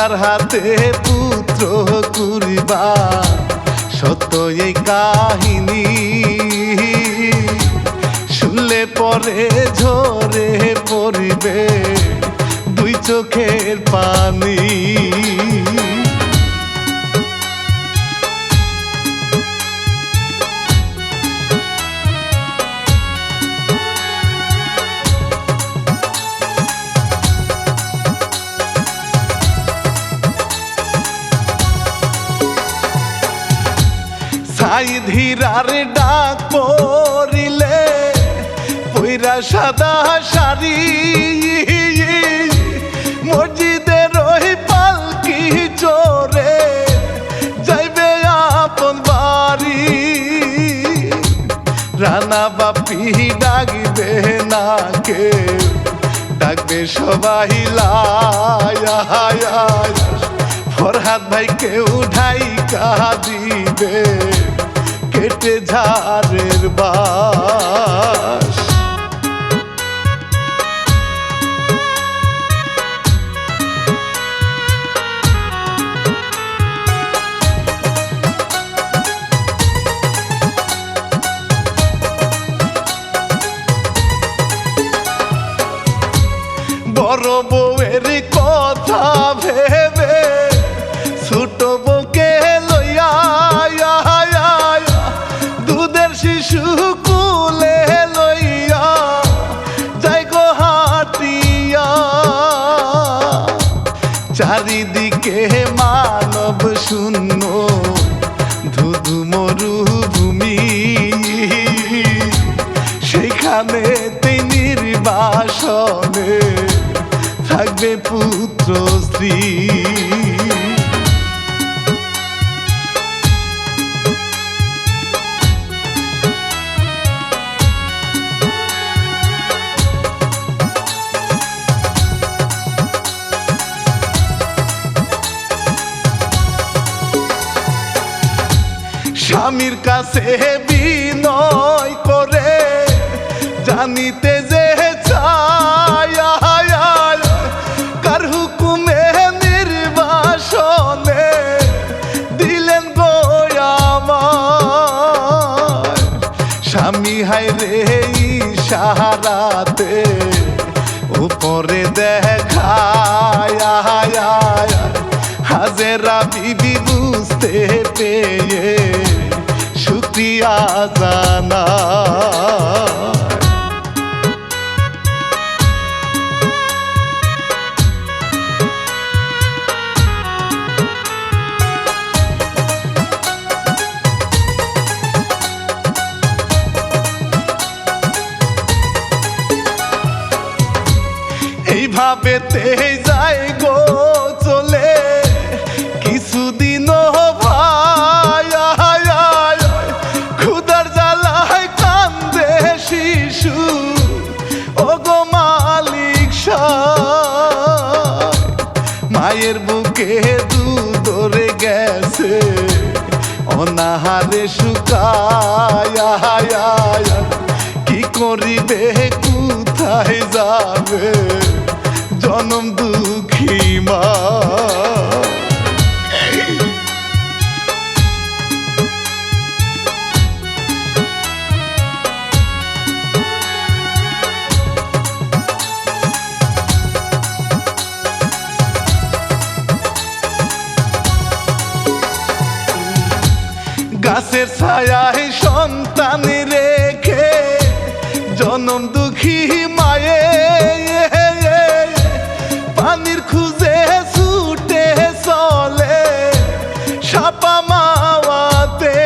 পিতার হাতে পুত্র করিবা সত্য এই কাহিনী। শুনলে পরে ঝরে পড়িবে দুই চোখের পানি। সাই ধীরার ডাক পড়িলে, পইরা সাদা শাড়ি মসজিদের ওই পালকি চোরে, যাইবে আপন বাড়ি। রানা বাপি ডাকবে না কে ডাকবে সবাই লায়া ফরহাদ ভাইকে উঠাই দিবে। কেটে ঝাড়ের বাস। মানব শূন্য ধুধু মরুভূমি। সেখানে তিনি বাসনে থাকবে পুত্র স্ত্রী। স্বামীর কাছে বিনয় করে জানিতে যে চায় শুক্রিয়া জানা। এইভাবে তে যায় গো অনাহারে শুকায় কি করিবে কোথায় যাবে? জনম দুঃখী মা। গাছের ছায়ায় সন্তান রেখে জনম দুঃখী মায়ে, পানির খুঁজে ছুটে চলে সাপা মাওয়াতে।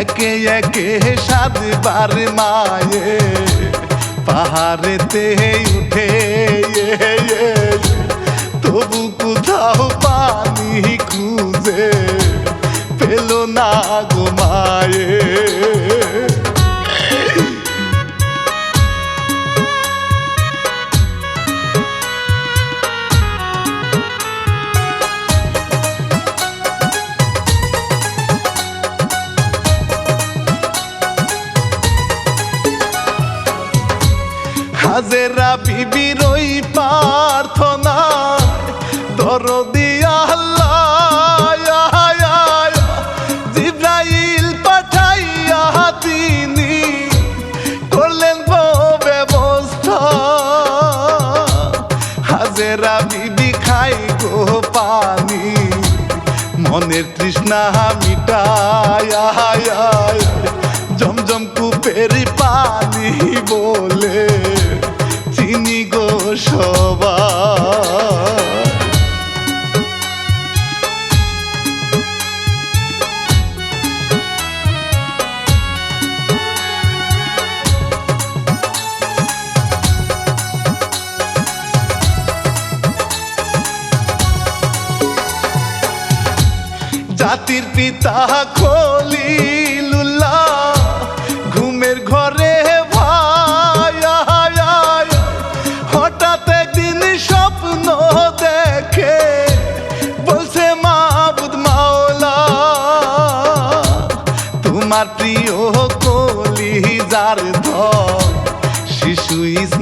একে একে সাতবার মায়ে, পাহাড়েতে উঠে, তবু কোথাও পানি খুঁজে। পেল না গো মায়ে।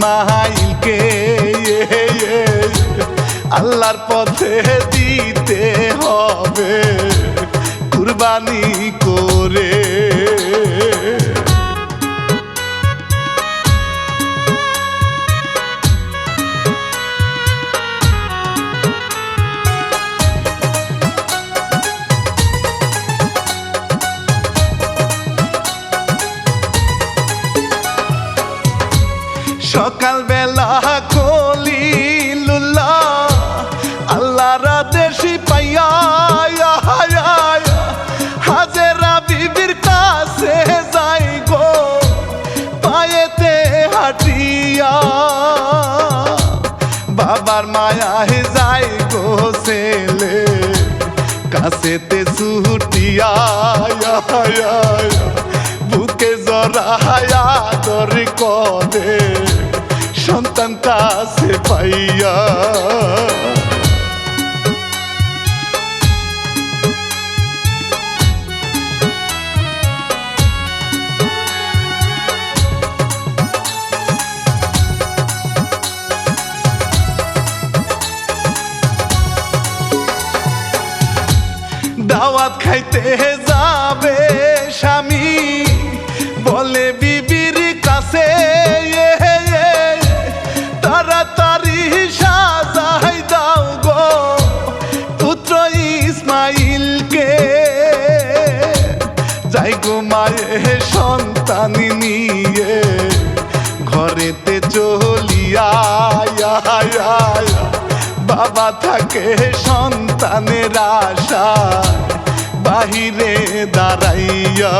ইসমাইলকে আল্লাহর পথে দিতে হবে কুরবানি করে। সকালবেলা কলিলুল্লাহ, আল্লাহর দেশি পাইয়া হাজেরা বিবির কাছে যাই গো, পায়েতে হাটিয়া। বাবার মায়ায় যাই গো ছেলে, কাছেতে ছুটিয়া বুকে জড়ায়া দর করে সন্তান কাছে পাইয়া দাওয়াত খাইতে থাকে সন্তানের আশা বাহিরে দাঁড়াইয়া।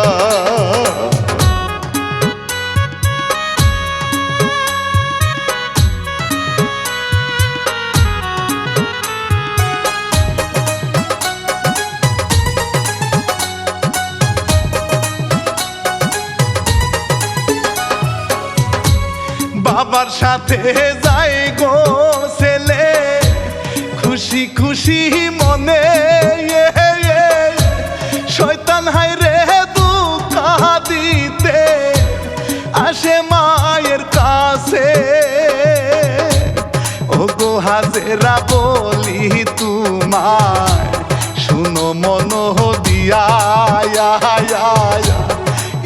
বাবার সাথে যাই গো ছেলে খুশি মনে শয়তান হাই রে দুঃখা দিতে আসে মায়ের কাছে। ও গো হাজেরা, বলি তোমায়, শুনো মন দিয়া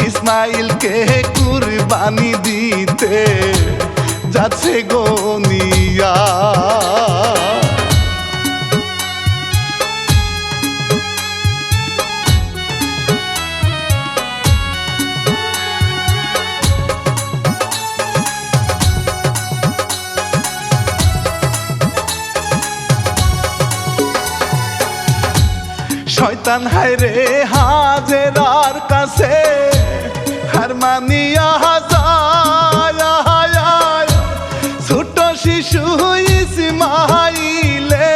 ইসমাইলকে কুরবানি দিতে যাচ্ছে শয়তান হাজেরার কাছে হার মানিয়া ছোট শিশু ইসমাইলে,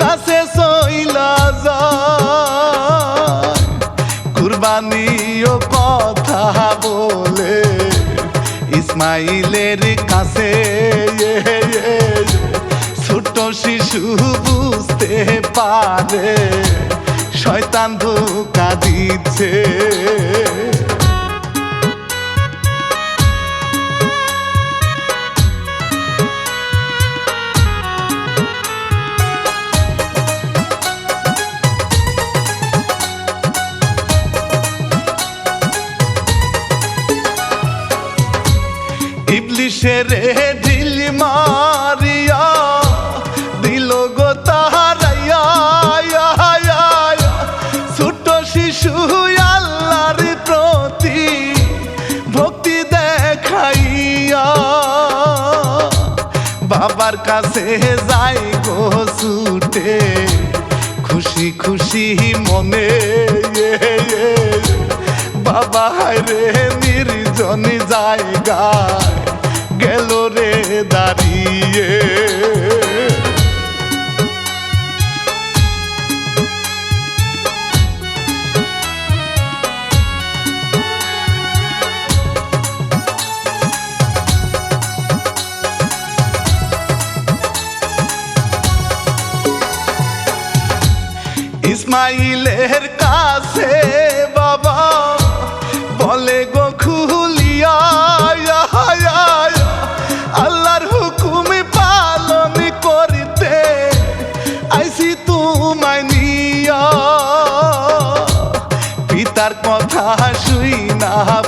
কাছে সইলা যায়। কথা বলে, ইসমাইলের কাছে ছোট শিশু বুঝতে পারে শয়তান ধোকা দিচ্ছে। ইবলিশের ঢিল মা কাছে যাই গো ছুটে। খুশি খুশি মনে বাবা রে নির্জন জায়গা গেল রে দাঁড়িয়ে।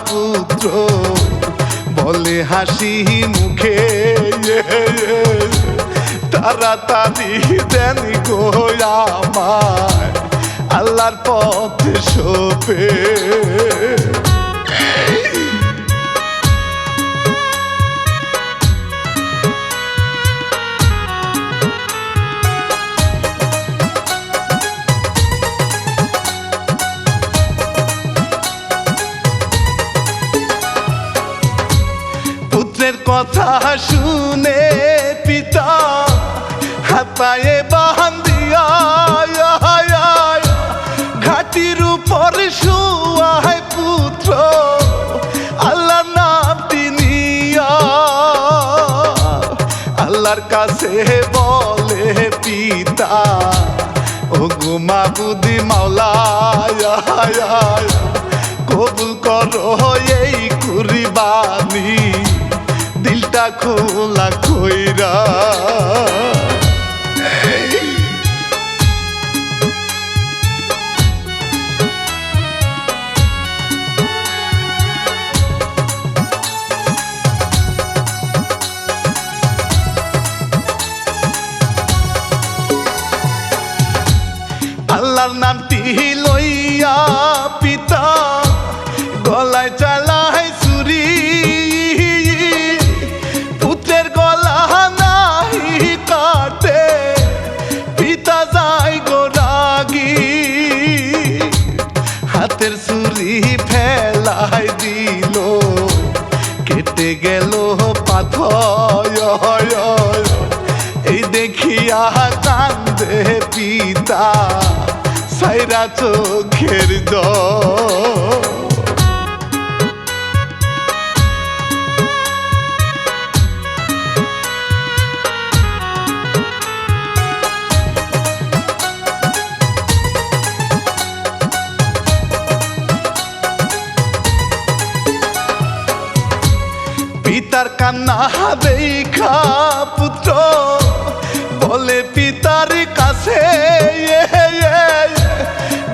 পুত্র বলে হাসি মুখে তাড়াতাড়ি দেন গোয়া আমায় আল্লাহর পথ শোপে কথা শুনে পিতা, হাতায়ে বান্দিয়া ঘাটির উপর শুয়ায় পুত্র আল্লাহ নামটি নিয়া। আল্লাহর কাছে বলে পিতা ও গুমা বুদ্ধি মাওলা কবুল করো এই কুরবানি। দিলটা খোলা কইরা দেখিয়া কান্দে পিতা সাইরা চোখের জল। পিতার কান্না দেখা এ,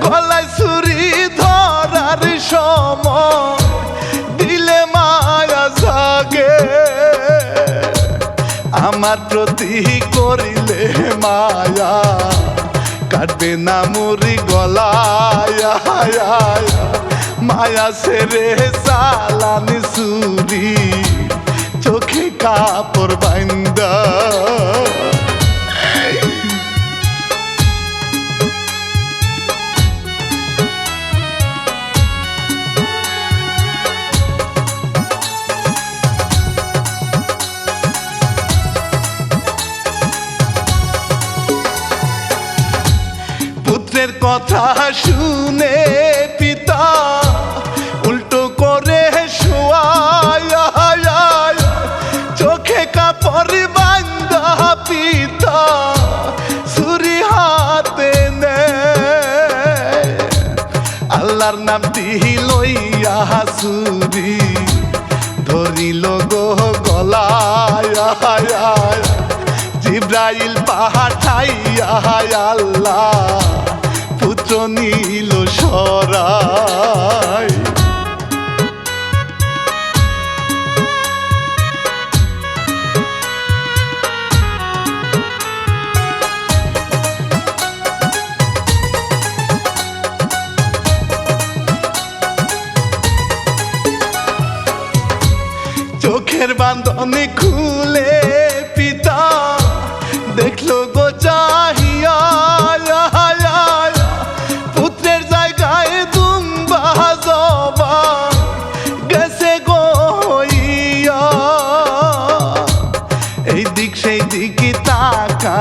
গলায় ছুরি ধরার সময় দিলে মায়া জাগে। আমার প্রতি করিলে মায়া কাটবে না মুড়ি গলায়। মায়া সেরে সালানি সুরি চোখে কাপড় বাইন্দা। কথা শুনে পিতা উল্টো করে শোয়ায়। চোখে কাপড় বান্দা পিতা ছুরি হাতে নেয়। আল্লাহর নামটি লইয়া সুরি ধরিল গো গলায়। জিব্রাইল পাঠাইয়া আল্লাহ। নীল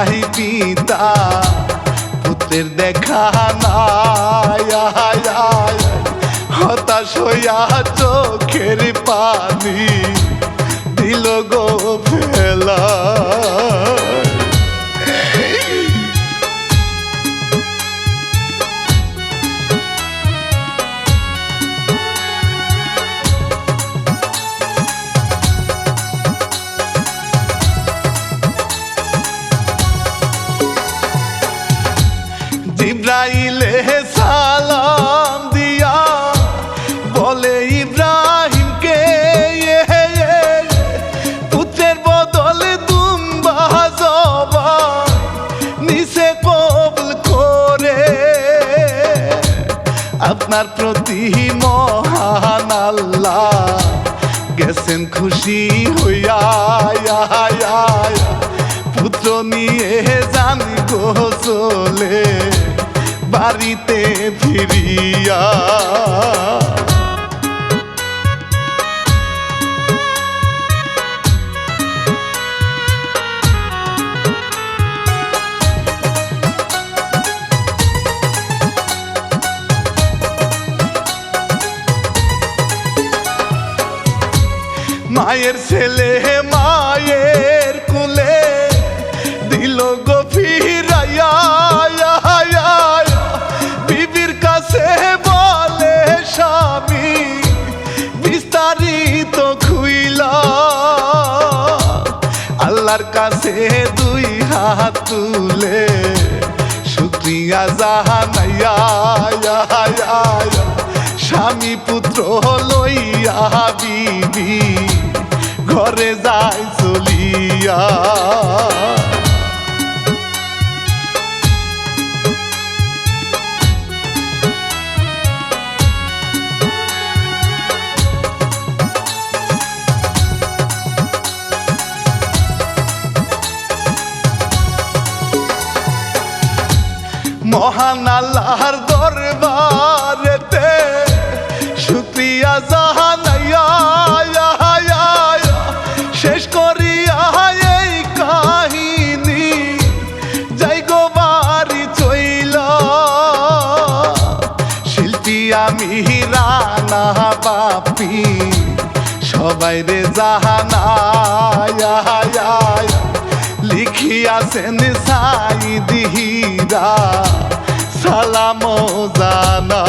তাকাই পিতা পুত্রের দেখা নাই হতাশ হইয়া চোখের পানি দিল গো ফেলা জিব্রাইলে সালাম দিয়া বলে ইব্রাহিমকে পুত্রের বদলে দুম্বা জবা নিচে কবল করে আপনার প্রতি মহান আল্লাহ গেছেন খুশি হইয়া। পুত্র নিয়ে যান গো চলে বাড়িতে ফিরিয়া। মায়ের ছেলে কাছে দুই হাত তুলে শুক্রিয়া জাহানাইয়া স্বামী পুত্র লইয়া বিবি ঘরে যায় চলিয়া। মহান আল্লাহর দরবারেতে শুক্রিয়া জাহানাইয়া শেষ করিয়া এই কাহিনী। যাই গো বাড়ি চইল, শিল্পী আমি রানা বাপি, সবাই রে জাহানায় দিয়াছেন সাই দিহিরা সালাম জানা।